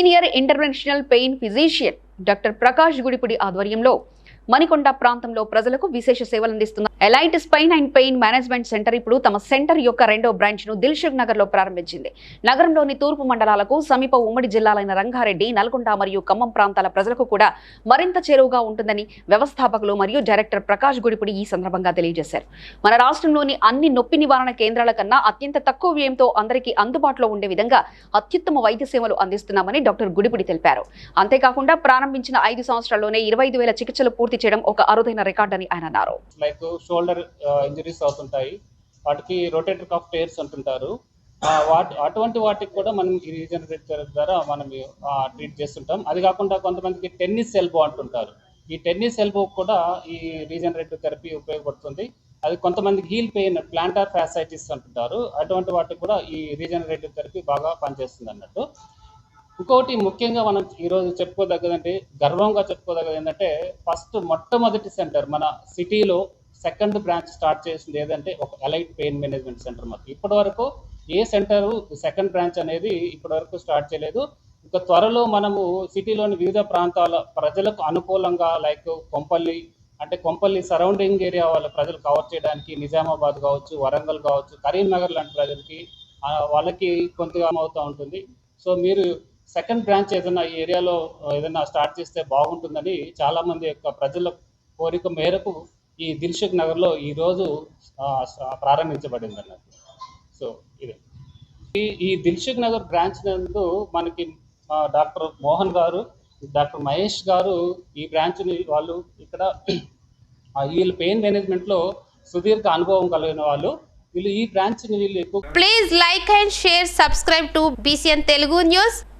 Senior interventional pain physician doctor Prakash Gudipudi ఆధ్వర్యంలో మణికొండ ప్రాంతంలో ప్రజలకు విశేష సేవలు అందిస్తున్న elite spine and pain management centre ఇప్పుడు తమ సెంటర్ యొక్క రెండో బ్రాంచ్ను దిల్షుక్ నగర్లో ప్రారంభించింది. నగరంలోని తూర్పు మండలాలకు సమీప ఉమ్మడి జిల్లాలైన రంగారెడ్డి నల్గొండ మరియు ఖమ్మం ప్రాంతాల ప్రజలకు కూడా మరింత చేరువుగా ఉంటుందని వ్యవస్థాపకులు మరియు డైరెక్టర్ ప్రకాష్ గుడిపుడి ఈ సందర్భంగా తెలియజేశారు. మన రాష్ట్రంలోని అన్ని నొప్పి నివారణ కేంద్రాల కన్నా అత్యంత తక్కువ వ్యయంతో అందరికీ అందుబాటులో ఉండే విధంగా అత్యుత్తమ వైద్య సేవలు అందిస్తున్నామని డాక్టర్ గుడిపుడి తెలిపారు. అంతేకాకుండా ప్రారంభించిన ఐదు సంవత్సరాల్లోనే ఇరవై ఐదు వేల చికిత్సలు పూర్తి చేయడం ఒక అరుదైన రికార్డని ఆయన అన్నారు. లైక్ షోల్డర్ ఇంజరీస్ అవుతుంటాయి. వాటికి రొటేటర్ కాఫ్ టైర్స్ అంటుంటారు. వాటి అటువంటి వాటికి కూడా మనం ఈ రీజనరేటర్ ద్వారా మనం ట్రీట్ చేస్తుంటాం. అది కాకుండా కొంతమందికి టెన్నిస్ ఎల్బో అంటుంటారు. ఈ టెన్నిస్ ఎల్బో కూడా ఈ రీజనరేటివ్ థెరపీ ఉపయోగపడుతుంది. అది కొంతమందికి హీల్ పెయిన్ ప్లాంటార్ ఫ్యాసైటిస్ అంటుంటారు. అటువంటి వాటికి కూడా ఈ రీజనరేటివ్ థెరపీ బాగా పనిచేస్తుంది అన్నట్టు. ఇంకోటి ముఖ్యంగా మనం ఈరోజు చెప్పుకోదగ్గదంటే గర్వంగా చెప్పుకోదగ్గది ఏంటంటే ఫస్ట్ మొట్టమొదటి సెంటర్ మన సిటీలో సెకండ్ బ్రాంచ్ స్టార్ట్ చేసింది ఏదంటే ఒక ఎలైట్ పెయిన్ మేనేజ్మెంట్ సెంటర్ మాకు. ఇప్పటి వరకు ఏ సెంటర్ సెకండ్ బ్రాంచ్ అనేది ఇప్పటి వరకు స్టార్ట్ చేయలేదు. ఇంకా త్వరలో మనము సిటీలోని వివిధ ప్రాంతాల ప్రజలకు అనుకూలంగా లైక్ కొంపల్లి అంటే కొంపల్లి సరౌండింగ్ ఏరియా వాళ్ళ ప్రజలు కవర్ చేయడానికి నిజామాబాద్ కావచ్చు వరంగల్ కావచ్చు కరీంనగర్ లాంటి ప్రజలకి వాళ్ళకి కొంతగా అవుతూ ఉంటుంది. సో మీరు సెకండ్ బ్రాంచ్ ఏదైనా ఈ ఏరియాలో ఏదైనా స్టార్ట్ చేస్తే బాగుంటుందని చాలామంది యొక్క ప్రజల కోరిక మేరకు ఈ దిల్షుక్ నగర్లో ఈరోజు ప్రారంభించబడింది అన్నట్టు సో ఇది. ఈ ఈ దిల్షుక్ నగర్ బ్రాంచ్ నందు మనకి డాక్టర్ మోహన్ గారు డాక్టర్ మహేష్ గారు ఈ బ్రాంచ్ని వాళ్ళు ఇక్కడ వీళ్ళు పెయిన్ మేనేజ్మెంట్లో సుదీర్ఘ అనుభవం కలిగిన వాళ్ళు. వీళ్ళు ఈ బ్రాంచ్ని వీళ్ళు ఎక్కువ and share subscribe to BCN Telugu news